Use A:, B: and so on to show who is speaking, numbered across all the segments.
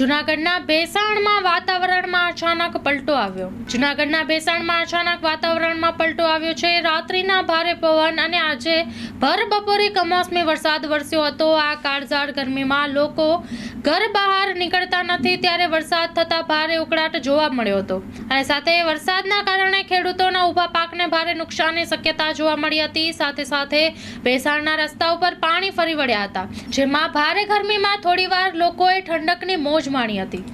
A: જૂનાગઢના ભેસાણમાં વાતાવરણમાં અચાનક પલટો આવ્યો. જુનાગઢના ભેસાણમાં અચાનક વાતાવરણમાં પલટો આવ્યો છે. રાત્રિના ભારે પવન અને આજે ભર બપોરે કમોસમી વરસાદ વરસ્યો હતો. આ કાળઝાળ ગરમીમાં લોકો ઘર બહાર નીકળતા નથી ત્યારે વરસાદ થતાં ભારે ઉકળાટ જોવા મળ્યો હતો. અને સાથે વરસાદના કારણે ખેડૂતોના ઊભા પાકને ભારે નુકસાનની શક્યતા જોવા મળી હતી. સાથે સાથે ભેસાણના રસ્તા ઉપર પાણી ફરી વળ્યા હતા, જેમાં ભારે ગરમીમાં થોડીવાર લોકોએ ઠંડકની મોજ માણી હતી.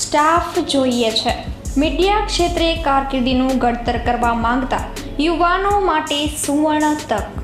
B: સ્ટાફ જોઈએ છે. મીડિયા ક્ષેત્રે કારકિર્દીનું ઘડતર કરવા માંગતા યુવાનો માટે સુવર્ણ તક.